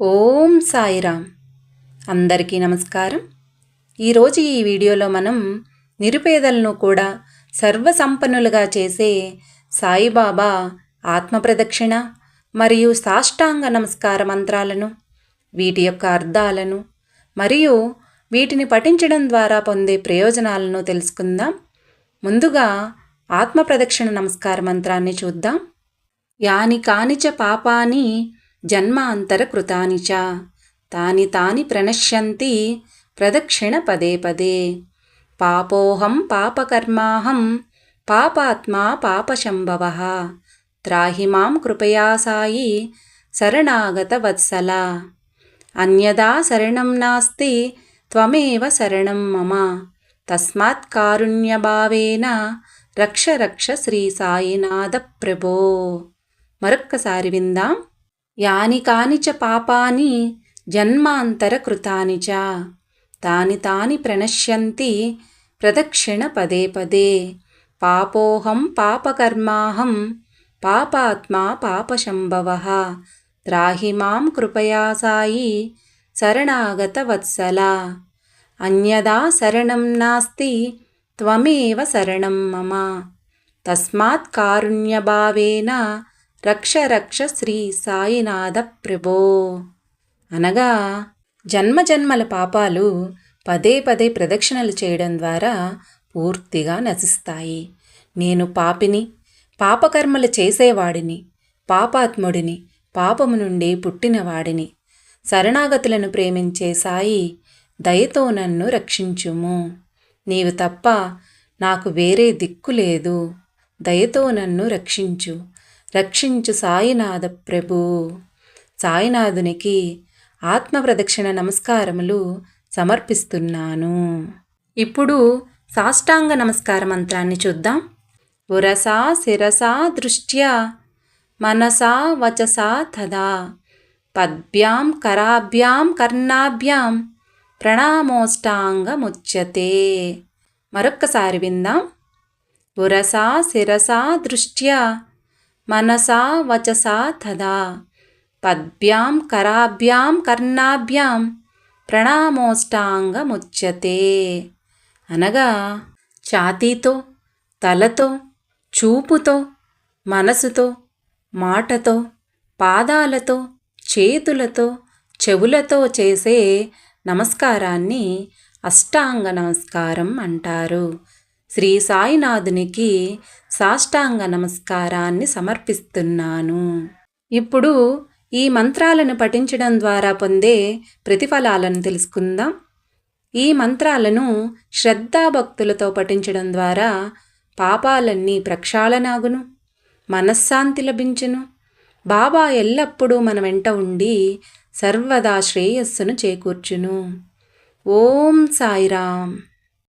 ఓం సాయిరామ్. అందరికీ నమస్కారం. ఈరోజు ఈ వీడియోలో మనం నిరుపేదలను కూడా సర్వసంపన్నులుగా చేసే సాయిబాబా ఆత్మప్రదక్షిణ మరియు సాష్టాంగ నమస్కార మంత్రాలను వీటి యొక్క అర్థాలను మరియు వీటిని పఠించడం ద్వారా పొందే ప్రయోజనాలను తెలుసుకుందాం. ముందుగా ఆత్మప్రదక్షిణ నమస్కార మంత్రాన్ని చూద్దాం. యాని కానిచ పాపాని జన్మాంతరకృతాని చ తాని తాని ప్రణశ్యంతి ప్రదక్షిణ పదే. పదే పాపోహం పాపకర్మాహం పాపాత్మా పాపశంభవ. త్రాహి మాం కృపయా సాయి శరణాగత వత్సల. అన్యదా శరణం నాస్తి త్వమేవ శరణం మమ. తస్మాత్ కారుణ్యభావేన రక్ష రక్ష శ్రీ సాయినాథ ప్రభో మరొక్కసారి విందాం. యాని కాని చ పాపాని జన్మాంతరకృతాని చ. తాని తాని ప్రణశ్యంతి ప్రదక్షిణ పదే పదే. పాపోహం పాపకర్మాహం పాపాత్మా పాపశంభవ. త్రాహి మాం కృపయా సాయి శరణాగత వత్సల. అన్యదా శరణం నాస్తి త్వమేవ శరణం మమ. తస్మాత్ కారుణ్యభావేన రక్ష రక్ష శ్రీ సాయినాథ ప్రభో. అనగా జన్మజన్మల పాపాలు పదే పదే ప్రదక్షిణలు చేయడం ద్వారా పూర్తిగా నశిస్తాయి. నేను పాపిని పాపకర్మలు చేసేవాడిని పాపాత్ముడిని పాపము నుండి పుట్టినవాడిని. శరణాగతులను ప్రేమించే సాయి దయతో నన్ను రక్షించుము. నీవు తప్ప నాకు వేరే దిక్కు లేదు. దయతో నన్ను రక్షించు. రక్షించు సాయినాథ ప్రభు. సాయినాథునికి ఆత్మప్రదక్షిణ నమస్కారములు సమర్పిస్తున్నాను. ఇప్పుడు సాష్టాంగ నమస్కార మంత్రాన్ని చూద్దాం. ఉరసా శిరసా దృష్ట్యా మనసా వచసా తదా. పద్భ్యాం కరాభ్యాం కర్ణాభ్యాం ప్రణామోష్టాంగముచ్యతే. మరొక్కసారి విందాం. ఉరసా శిరసా దృష్ట్యా మనసా వచసా తదా. పద్భ్యాం కరాభ్యాం కర్ణాభ్యాం ప్రణామోష్టాంగముచ్యతే. అనగా ఛాతీతో తలతో చూపుతో మనసుతో మాటతో పాదాలతో చేతులతో చెవులతో చేసే నమస్కారాన్ని అష్టాంగ నమస్కారం అంటారు. శ్రీ సాయినాథునికి సాష్టాంగ నమస్కారాన్ని సమర్పిస్తున్నాను. ఇప్పుడు ఈ మంత్రాలను పఠించడం ద్వారా పొందే ప్రతిఫలాలను తెలుసుకుందాం. ఈ మంత్రాలను శ్రద్ధాభక్తులతో పఠించడం ద్వారా పాపాలన్నీ ప్రక్షాళనాగును మనశ్శాంతి లభించును. బాబా ఎల్లప్పుడూ మన వెంట ఉండి సర్వదా శ్రేయస్సును చేకూర్చును. ఓం సాయిరామ్.